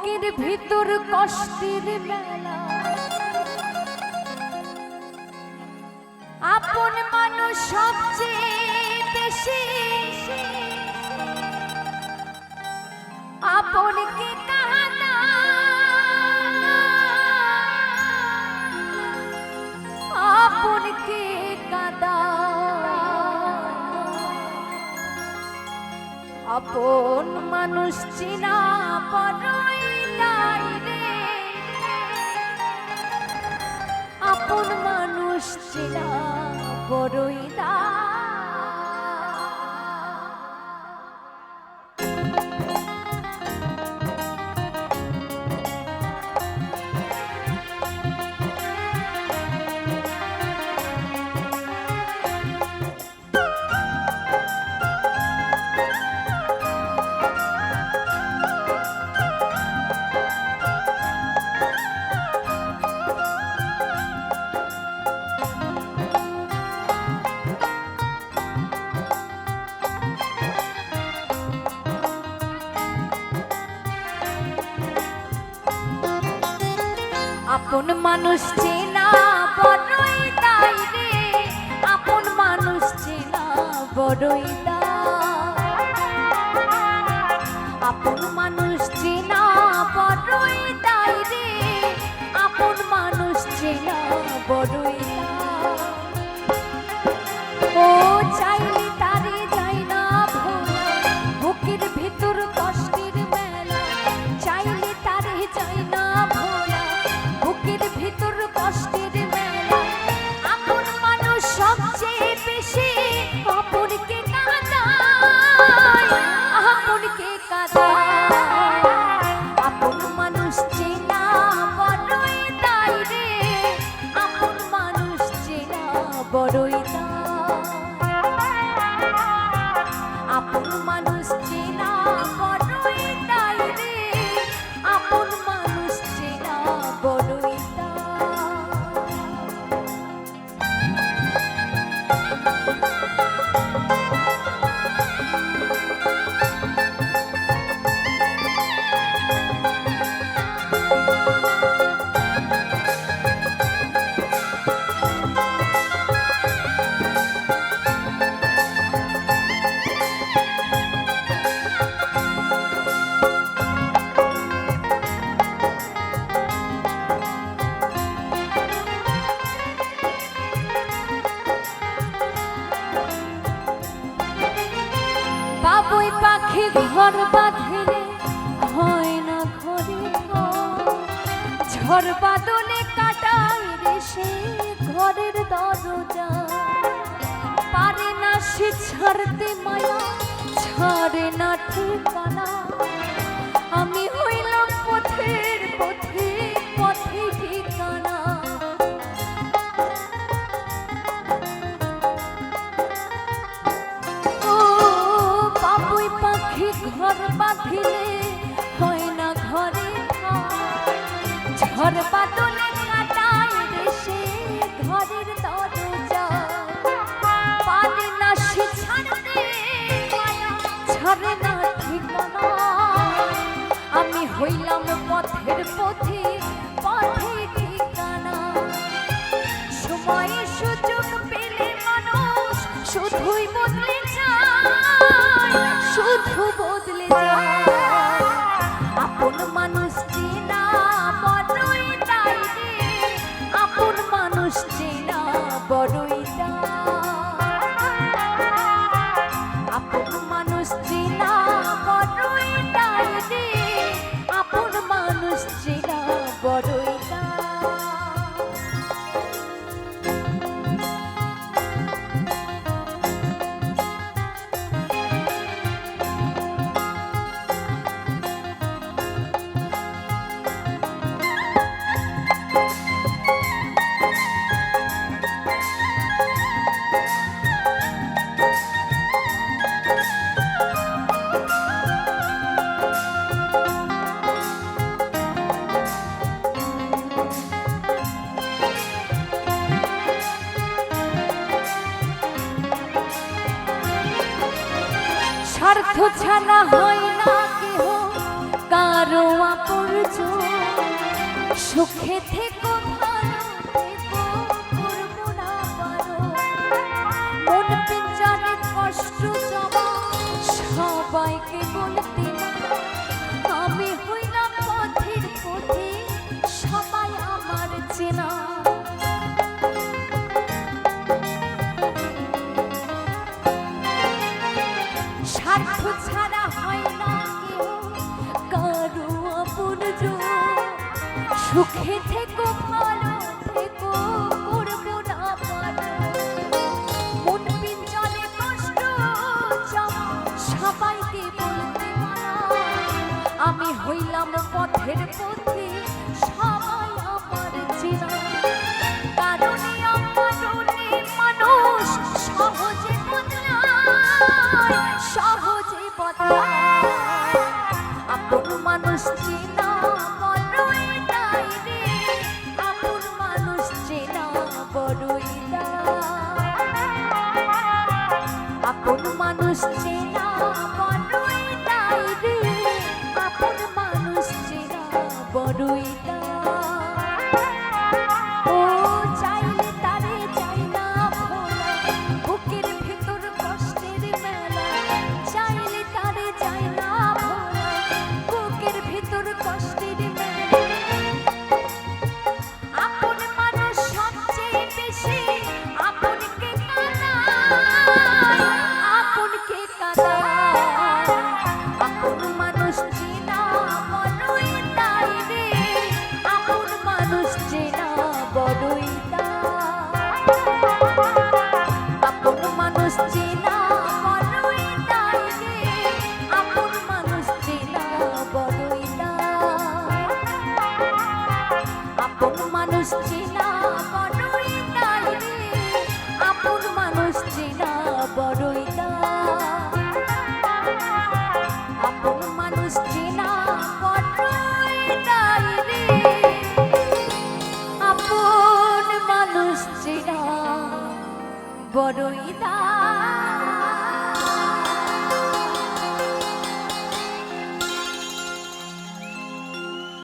বুকের ভিতর কষ্টের মেলা। আপন মানুষ সবচেয়ে বেশি। আপনকে কাহানা আপন মানুষ চিনা বড়ই আপন মানুষ চেনা বড়ই তাই রে আপন মানুষ চেনা বড়ই। আপন মানুষ চেনা বড়ই তাই রে আপন মানুষ চেনা বড়ই কাদা বাবুই পাখি ঘর বাঁধলে, হয় না ঘরে। ঝড় বাদলে কাটাই রে সে ঘরের দরজা পারে না সে ছাড়তে মায়া, ছাড়ে না ঠিকানা ঘর বাঁধিলে হয় না ঘরে ঝড় রে সে ঘরের দরজা। পারে না সে ছাড়তে ছাড়ে না ঠিকানা। আমি হইলাম পথের পথে পথে ঠিকানা। সময় সুযোগ পেলে মানুষ শুধুই বদলে যায়। दिले স্বার্থ ছাড়া হয় না কেহ কারও আপন সুখে থেকে স্বার্থ সুখে থেকো, ভালো থেকো, করব না পারো মন কষ্ট সবাইকে বলতে আমি হইলাম পথের পথ বুঝছি না বড়ই আপন মানুষ চিনা বড়ই আপন মানুষ চিনা বড়ই আপন মানুষ চিনা